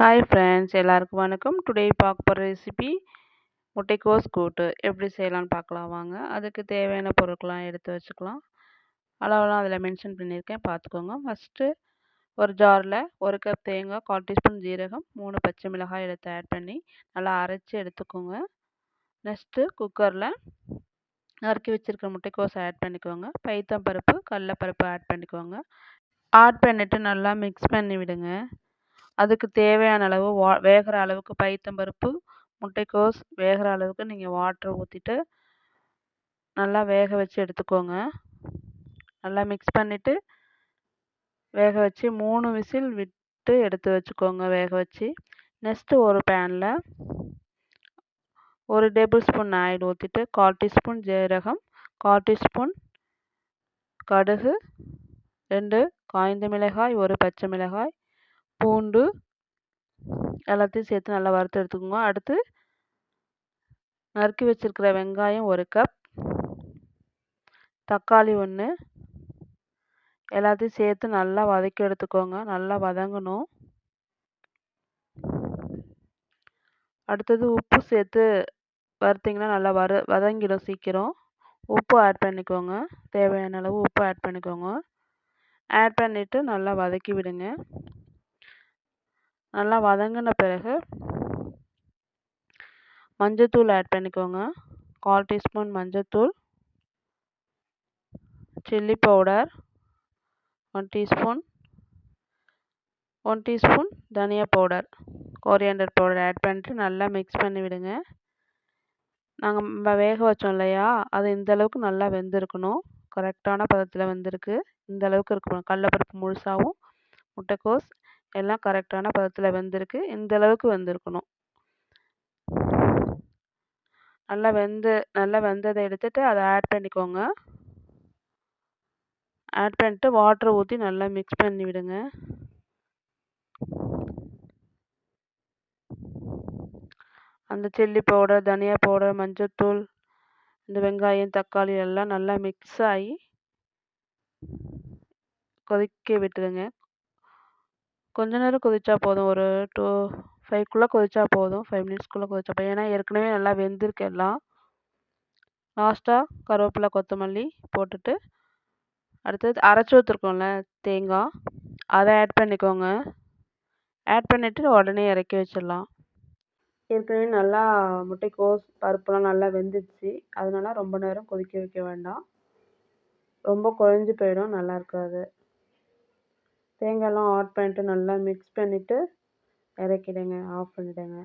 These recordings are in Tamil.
ஹாய் ஃப்ரெண்ட்ஸ் எல்லாருக்கும் வணக்கம். டுடே பார்க்க போகிற ரெசிபி முட்டைக்கோஸ் கூட்டு. எப்படி செய்யலாம்னு பார்க்கலாம் வாங்க. அதுக்கு தேவையான பொருட்கள்லாம் எடுத்து வச்சுக்கலாம். அளவெல்லாம் அதில் மென்ஷன் பண்ணியிருக்கேன். பார்த்துக்கோங்க. ஃபஸ்ட்டு ஒரு ஜாரில் ஒரு கப் தேங்காய் கால் டீஸ்பூன் ஜீரகம் மூணு பச்சை மிளகாய் எடுத்து ஆட் பண்ணி நல்லா அரைச்சி எடுத்துக்கோங்க. நெக்ஸ்ட்டு குக்கரில் நறுக்கி வச்சுருக்க முட்டைக்கோஸ் ஆட் பண்ணிக்கோங்க. பைத்தம் பருப்பு கடலப்பருப்பு ஆட் பண்ணிக்கோங்க. ஆட் பண்ணிவிட்டு நல்லா மிக்ஸ் பண்ணி விடுங்க. அதுக்கு தேவையான அளவு வா வேகிற அளவுக்கு பயித்தம்பருப்பு முட்டைக்கோஸ் வேகிற அளவுக்கு நீங்கள் வாட்டரை ஊற்றிட்டு நல்லா வேக வச்சு எடுத்துக்கோங்க. நல்லா மிக்ஸ் பண்ணிவிட்டு வேக வச்சு மூணு விசில் விட்டு எடுத்து வச்சுக்கோங்க வேக வச்சு. நெக்ஸ்ட்டு ஒரு பேனில் ஒரு டேபிள் ஸ்பூன் ஆயில் ஊற்றிட்டு கால் டீஸ்பூன் ஜீரகம் கால் டீஸ்பூன் கடுகு ரெண்டு காய்ந்த மிளகாய் ஒரு பச்சை மிளகாய் பூண்டு எல்லாத்தையும் சேர்த்து நல்லா வறுத்து எடுத்துக்கோங்க. அடுத்து நறுக்கி வச்சுருக்கிற வெங்காயம் ஒரு கப் தக்காளி ஒன்று எல்லாத்தையும் சேர்த்து நல்லா வதக்கி எடுத்துக்கோங்க. நல்லா வதங்கணும். அடுத்தது உப்பு சேர்த்து வறுத்திங்கன்னா நல்லா வறு வதங்கிடும் சீக்கிரம். உப்பு ஆட் பண்ணிக்கோங்க. தேவையான அளவு உப்பு ஆட் பண்ணிக்கோங்க. ஆட் பண்ணிவிட்டு நல்லா வதக்கி விடுங்க. நல்லா வதங்கின பிறகு மஞ்சத்தூள் ஆட் பண்ணிக்கோங்க. கால் டீஸ்பூன் மஞ்சத்தூள் chilli powder one teaspoon one teaspoon தனியா பவுடர் கோரியண்டர் பவுடர் ஆட் பண்ணிட்டு நல்லா மிக்ஸ் பண்ணி விடுங்க. நாங்கள் வேக வச்சோம் இல்லையா? அது இந்த அளவுக்கு நல்லா வெந்திருக்கணும். கரெக்டான பதத்தில் வெந்திருக்கு. இந்த அளவுக்கு இருக்கணும். கடலப்பருப்பு முழுசாகவும் முட்டைக்கோஸ் எல்லாம் கரெக்டான பதத்தில் வெந்திருக்கு. இந்த அளவுக்கு வெந்திருக்கணும். நல்லா வெந்து நல்லா வெந்ததை எடுத்துட்டு அதை ஆட் பண்ணிக்கோங்க. ஆட் பண்ணிட்டு வாட்டரை ஊற்றி நல்லா மிக்ஸ் பண்ணி விடுங்க. அந்த சில்லி பவுடர் தனியா பவுடர் மஞ்சத்தூள் இந்த வெங்காயம் தக்காளி எல்லாம் நல்லா மிக்ஸ் ஆகி கொதிக்க விட்டுருங்க. கொஞ்ச நேரம் கொதிச்சா போதும். ஒரு டூ ஃபைவ்க்குள்ளே கொதிச்சா போதும். ஃபைவ் மினிட்ஸ்க்குள்ளே கொதிச்சா போதும். ஏன்னா ஏற்கனவே நல்லா வெந்திருக்கு எல்லாம். லாஸ்ட்டாக கருவேப்பிலை கொத்தமல்லி போட்டுட்டு அடுத்தது அரைச்சி ஊற்றுருக்கோம்ல தேங்காய். அதை ஆட் பண்ணிக்கோங்க. ஆட் பண்ணிவிட்டு உடனே இறக்கி வச்சிடலாம். ஏற்கனவே நல்லா முட்டைக்கோஸ் பருப்புலாம் நல்லா வெந்துச்சு அதனால ரொம்ப நேரம் கொதிக்க வைக்க வேண்டாம். ரொம்ப குழஞ்சி போயிடும். நல்லா இருக்காது. தேங்காயெலாம் ஆட் பண்ணிட்டு நல்லா மிக்ஸ் பண்ணிவிட்டு இறக்கிடுங்க. ஆஃப் பண்ணிவிடுங்க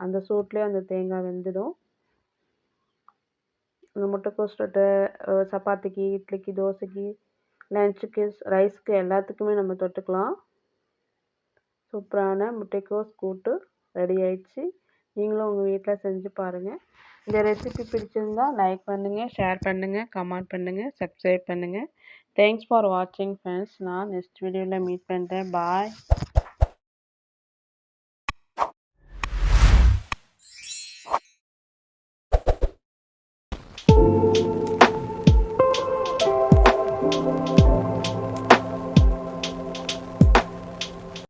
அந்த சூட்லேயே அந்த தேங்காய் வெந்துடும். இந்த முட்டைக்கோஸ் தொட்டு சப்பாத்திக்கு இட்லிக்கு தோசைக்கு லஞ்சுக்கு ரைஸ்க்கு எல்லாத்துக்குமே நம்ம தொட்டுக்கலாம். சூப்பரான முட்டைக்கோஸ் கூட்டு ரெடி ஆயிடுச்சு. நீங்களும் உங்கள் வீட்டில் செஞ்சு பாருங்கள் இந்த ரெசிபி பிடிச்சிருந்தா லைக் பண்ணுங்கள் ஷேர் பண்ணுங்கள் கமெண்ட் பண்ணுங்கள் சப்ஸ்கிரைப் பண்ணுங்கள் தேங்க்ஸ் ஃபார் வாட்சிங் ஃப்ரெண்ட்ஸ் நான் நெக்ஸ்ட் வீடியோவில் மீட் பண்ணுறேன் பாய்